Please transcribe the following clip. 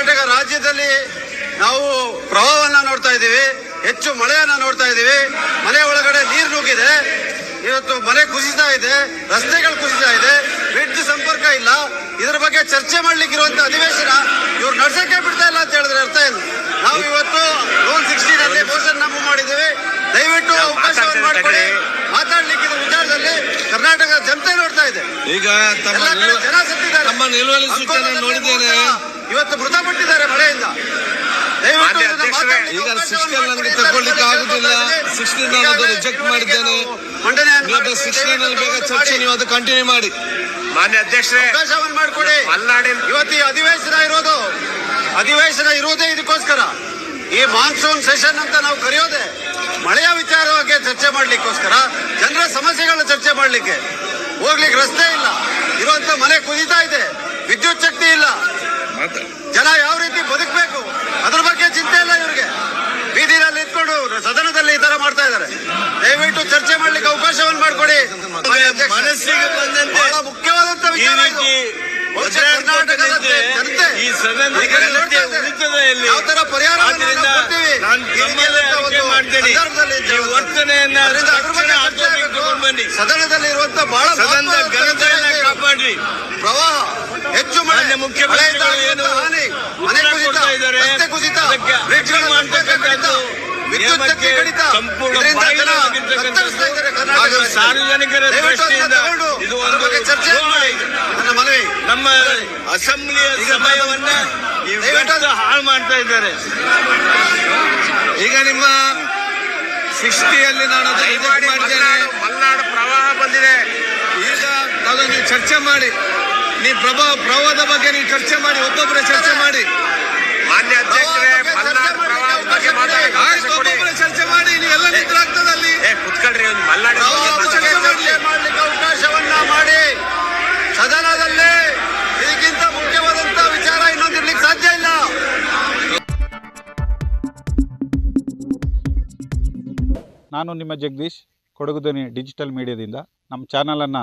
ಕರ್ನಾಟಕ ರಾಜ್ಯದಲ್ಲಿ ನಾವು ಪ್ರವಾಹವನ್ನ ನೋಡ್ತಾ ಇದ್ದೀವಿ ಹೆಚ್ಚು ಮಳೆಯನ್ನ ನೋಡ್ತಾ ಇದ್ದೀವಿ. ಮನೆ ಒಳಗಡೆ ನೀರು ನುಗ್ಗಿದೆ. ಇವತ್ತು ಮನೆ ಕುಸಿತಾ ಇದೆ ರಸ್ತೆಗಳು ಕುಸಿತಾ ಇದೆ ವಿದ್ಯುತ್ ಸಂಪರ್ಕ ಇಲ್ಲ. ಇದ್ರ ಬಗ್ಗೆ ಚರ್ಚೆ ಮಾಡ್ಲಿಕ್ಕೆ ಇರುವಂತ ಅಧಿವೇಶನ ಇವ್ರು ನಡ್ಸಕ್ಕೆ ಬಿಡ್ತಾ ಇಲ್ಲ ಅಂತ ಹೇಳಿದ್ರೆ ಅರ್ಥ ಇಲ್ಲ ನಾವು ಇವತ್ತು ರೂಲ್ ಸಿಕ್ಸ್ಟೀನ್ ಅಲ್ಲಿ ಮೋಷನ್ ನಮೂದು ಮಾಡಿದ್ದೀವಿ. ದಯವಿಟ್ಟು ಅವಕಾಶವನ್ನು ಮಾಡಿಕೊಡಿ ಮಾತಾಡ್ಲಿಕ್ಕೆ ಇದ್ರ ವಿಚಾರದಲ್ಲಿ ಕರ್ನಾಟಕದ ಜನತೆ ನೋಡ್ತಾ ಇದೆ. ಈಗ ಜನ ಸತ್ತಿದ್ದಾರೆ. ನೋಡಿದ್ದೇನೆ. ಇವತ್ತು ಮೃತಪಟ್ಟಿದ್ದಾರೆ ಮಳೆಯಿಂದ. ಈಗ 16 ನನಗೆ. ತಗೊಳ್ಳಿಕ್ಕೆ ಆಗುದಿಲ್ಲ. 16 ನಾನು ಅದು reject ಮಾಡಿದ್ದೇನೆ. ಸಿಕ್ಸ್ಟೀನ್ ಅಲ್ಲಿ ಬೇಗ ಚರ್ಚೆ ನೀವು ಅದು ಕಂಟಿನ್ಯೂ ಮಾಡಿ. ಮಾನ್ಯ ಅಧ್ಯಕ್ಷರೇ ಅವಕಾಶವನ್ನು ಮಾಡಿಕೊಡಿ. ಮಲೆನಾಡಿನ ಇವತ್ತು ಈ ಅಧಿವೇಶನ ಇರೋದು. ಅಧಿವೇಶನ ಇರೋದೇ ಇದಕ್ಕೋಸ್ಕರ. ಈ ಮಾನ್ಸೂನ್ ಸೆಷನ್ ಅಂತ ನಾವು ಕರೆಯೋದೆ. ಮಳೆಯ ವಿಚಾರವಾಗಿ ಚರ್ಚೆ ಮಾಡ್ಲಿಕ್ಕೋಸ್ಕರ ಜನರ ಸಮಸ್ಯೆಗಳನ್ನ ಚರ್ಚೆ ಮಾಡ್ಲಿಕ್ಕೆ. ಹೋಗ್ಲಿಕ್ಕೆ ರಸ್ತೆ ಇಲ್ಲ. ಇರುವಂತ ಮನೆ ಕುದೀತಾ ಇದೆ. ವಿದ್ಯುತ್ ಶಕ್ತಿ ಇಲ್ಲ. ಜನ ಯಾವ ರೀತಿ ಬದುಕಬೇಕು? ಅದ್ರ ಬಗ್ಗೆ ಚಿಂತೆ ಇಲ್ಲ ಇವ್ರಿಗೆ. ಬೀದಿನಲ್ಲಿ ಇಟ್ಕೊಂಡು ಸದನದಲ್ಲಿ ಈ ತರ ಮಾಡ್ತಾ ಇದ್ದಾರೆ. ದಯವಿಟ್ಟು ಚರ್ಚೆ ಮಾಡ್ಲಿಕ್ಕೆ ಅವಕಾಶವನ್ನು ಮಾಡಿಕೊಡಿ. ಮನಸ್ಸಿಗೆ ಬಂದಂತೆ ಬಹಳ ಮುಖ್ಯವಾದಂತ ಈ ವಿಚಾರ ಇದು. ಕರ್ನಾಟಕದ ಜನತೆ ಈ ಇಲ್ಲಿ ಯಾವ ತರ ಪರಿಹಾರ ಸದನದಲ್ಲಿ ಇರುವಂತ ಬಹಳ ಸದನದ ಘನತೆಯನ್ನ ಕಾಪಾಡ್ರಿ. ಪ್ರವಾಹ ಹೆಚ್ಚು ಮಾನ್ಯ ಮುಖ್ಯಮಂತ್ರಿಗಳು ಏನು ಸಂಪೂರ್ಣ. ಸಾರ್ವಜನಿಕರ ದೃಷ್ಟಿಯಿಂದ ಇದು ಒಂದು ಚರ್ಚೆ ಮಾಡಿ. ನಮ್ಮ ಅಸೆಂಬ್ಲಿಯ ಸಮಯವನ್ನ ಹಾಳು ಮಾಡ್ತಾ ಇದ್ದಾರೆ. ಈಗ ನಿಮ್ಮ ಸಿಕ್ಸ್ಟಿಯಲ್ಲಿ ನಾನು ದಯಮಾಡಿ ಮಲೆನಾಡು ಪ್ರವಾಹ ಬಂದಿದೆ. ಈಗ ಅದು ನೀವು ಚರ್ಚೆ ಮಾಡಿ. ನೀವು ಪ್ರಭಾವ ಪ್ರವಾಹದ ಬಗ್ಗೆ ನೀವು ಚರ್ಚೆ ಮಾಡಿ ಒಬ್ಬೊಬ್ಬರೇ ಚರ್ಚೆ ಮಾಡಿ. ಮಾನ್ಯ ಅಧ್ಯಕ್ಷರೇ ಮಲೆನಾಡು ಪ್ರವಾಹದ ಬಗ್ಗೆ ಮಾತಾಡಕ್ಕೆ ಆಯ್ತು ಒಬ್ಬೊಬ್ಬರೇ ಚರ್ಚೆ ಮಾಡಿ ಎಲ್ಲ ನಿದ್ರಾಗ್ತದಲ್ಲಿ ಅಲ್ಲಿ ಏ ಕುತ್ಕೊಳ್ರಿ ಒಂದು. ಚರ್ಚೆ ಮಾಡ್ಲಿಕ್ಕೆ ಅವಕಾಶವನ್ನ ಮಾಡಿ. ಸದನದಲ್ಲಿ ಇದಕ್ಕಿಂತ ಮುಖ್ಯವಾದಂತ ವಿಚಾರ ಇನ್ನೊಂದಿರ್ಲಿಕ್ಕೆ ಸಾಧ್ಯ ಇಲ್ಲ. ನಾನು ನಿಮ್ಮ ಜಗದೀಶ್ ಕೊಡಗು ಧ್ವನಿ ಡಿಜಿಟಲ್ ಮೀಡಿಯಾದಿಂದ. ನಮ್ಮ ಚಾನಲನ್ನು